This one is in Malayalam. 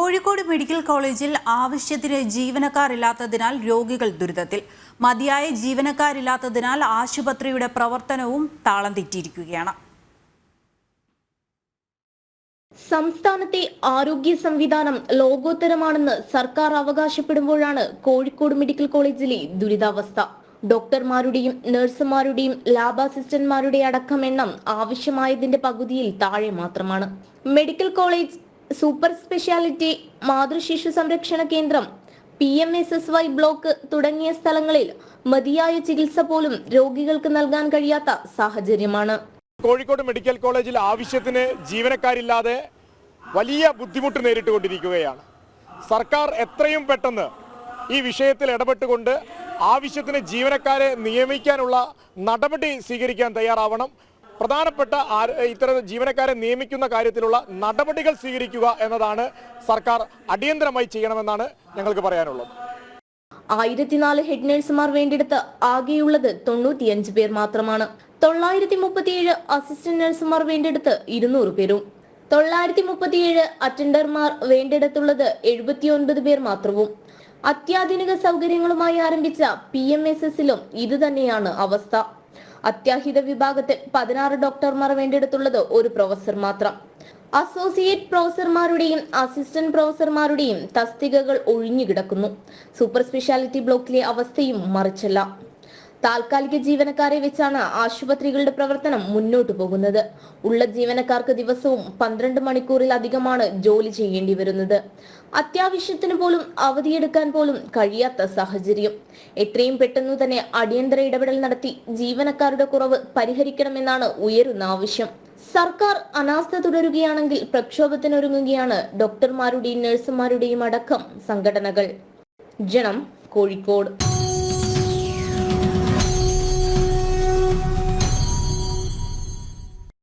കോഴിക്കോട് മെഡിക്കൽ കോളേജിൽ ആവശ്യത്തിന് ജീവനക്കാരില്ലാത്തതിനാൽ രോഗികൾ ദുരിതത്തിൽ. മതിയായ ജീവനക്കാരില്ലാത്തതിനാൽ ആശുപത്രിയുടെ പ്രവർത്തനവും താളം തെറ്റിയിരിക്കുകയാണ്. സംസ്ഥാനത്തെ ആരോഗ്യ സംവിധാനം ലോകോത്തരമാണെന്ന് സർക്കാർ അവകാശപ്പെടുമ്പോഴാണ് കോഴിക്കോട് മെഡിക്കൽ കോളേജിലെ ദുരിതാവസ്ഥ. ഡോക്ടർമാരുടെയും നഴ്സുമാരുടെയും ലാബ് അസിസ്റ്റന്റ്മാരുടെ അടക്കം എണ്ണം ആവശ്യമായതിന്റെ പകുതിയിൽ താഴെ മാത്രമാണ്. മെഡിക്കൽ കോളേജ് സൂപ്പർ സ്പെഷ്യാലിറ്റി മാതൃശിശു സംരക്ഷണ കേന്ദ്രം P M S S Y block തുടങ്ങിയ സ്ഥലങ്ങളിൽ മതിയായ ചികിത്സ പോലും രോഗികൾക്ക് നൽകാൻ കഴിയാത്ത സാഹചര്യമാണ്. കോഴിക്കോട് മെഡിക്കൽ കോളേജിൽ ആവശ്യത്തിന് ജീവനക്കാരില്ലാതെ വലിയ ബുദ്ധിമുട്ട് നേരിട്ടുകൊണ്ടിരിക്കുകയാണ്. സർക്കാർ എത്രയും പെട്ടെന്ന് ഈ വിഷയത്തിൽ ഇടപെട്ടുകൊണ്ട് ആവശ്യത്തിന് ജീവനക്കാരെ നിയമിക്കാനുള്ള നടപടി സ്വീകരിക്കാൻ തയ്യാറാവണം. പ്രധാനപ്പെട്ട ഇത്തരം ജീവനക്കാരെ നിയമിക്കുന്ന കാര്യത്തിലുള്ള നടപടികൾ സ്വീകരിക്കുക എന്നതാണ് സർക്കാർ അടിയന്തരമായി ചെയ്യണമെന്നാണ് ഞങ്ങൾക്ക് പറയാനുള്ളത്. ആയിരത്തിനാല് ഹെഡ് നഴ്സുമാർ വേണ്ടിടത്ത് ആകെയുള്ളത് തൊണ്ണൂറ്റിയഞ്ച് പേർ മാത്രമാണ്. തൊള്ളായിരത്തി മുപ്പത്തിയേഴ് അസിസ്റ്റന്റ് നഴ്സുമാർ വേണ്ടിടത്ത് ഇരുന്നൂറ് പേരും. തൊള്ളായിരത്തി മുപ്പത്തിയേഴ് അറ്റൻഡർമാർ വേണ്ടിടത്തുള്ളത് എഴുപത്തിയൊൻപത് പേർ മാത്രവും. അത്യാധുനിക സൗകര്യങ്ങളുമായി ആരംഭിച്ച പി എം എസ് എസിലും ഇത് തന്നെയാണ് അവസ്ഥ. അത്യാഹിത വിഭാഗത്തിൽ പതിനാറ് ഡോക്ടർമാർ വേണ്ടിയെടുത്തുള്ളത് ഒരു പ്രൊഫസർ മാത്രം. അസോസിയേറ്റ് പ്രൊഫസർമാരുടെയും അസിസ്റ്റന്റ് പ്രൊഫസർമാരുടെയും തസ്തികകൾ ഒഴിഞ്ഞു കിടക്കുന്നു സൂപ്പർ സ്പെഷ്യാലിറ്റി ബ്ലോക്കിലെ അവസ്ഥയും മറിച്ചല്ല. താൽക്കാലിക ജീവനക്കാരെ വെച്ചാണ് ആശുപത്രികളുടെ പ്രവർത്തനം മുന്നോട്ടു പോകുന്നത്. ഉള്ള ജീവനക്കാർക്ക് ദിവസവും പന്ത്രണ്ട് മണിക്കൂറിലധികമാണ് ജോലി ചെയ്യേണ്ടി വരുന്നത്. അത്യാവശ്യത്തിന് പോലും അവധിയെടുക്കാൻ പോലും കഴിയാത്ത സാഹചര്യം. എത്രയും പെട്ടെന്ന് തന്നെ അടിയന്തര ഇടപെടൽ നടത്തി ജീവനക്കാരുടെ കുറവ് പരിഹരിക്കണമെന്നാണ് ഉയരുന്ന ആവശ്യം. സർക്കാർ അനാസ്ഥ തുടരുകയാണെങ്കിൽ പ്രക്ഷോഭത്തിനൊരുങ്ങുകയാണ് ഡോക്ടർമാരുടെയും നഴ്സുമാരുടെയും അടക്കം സംഘടനകൾ. ജനം കോഴിക്കോട്.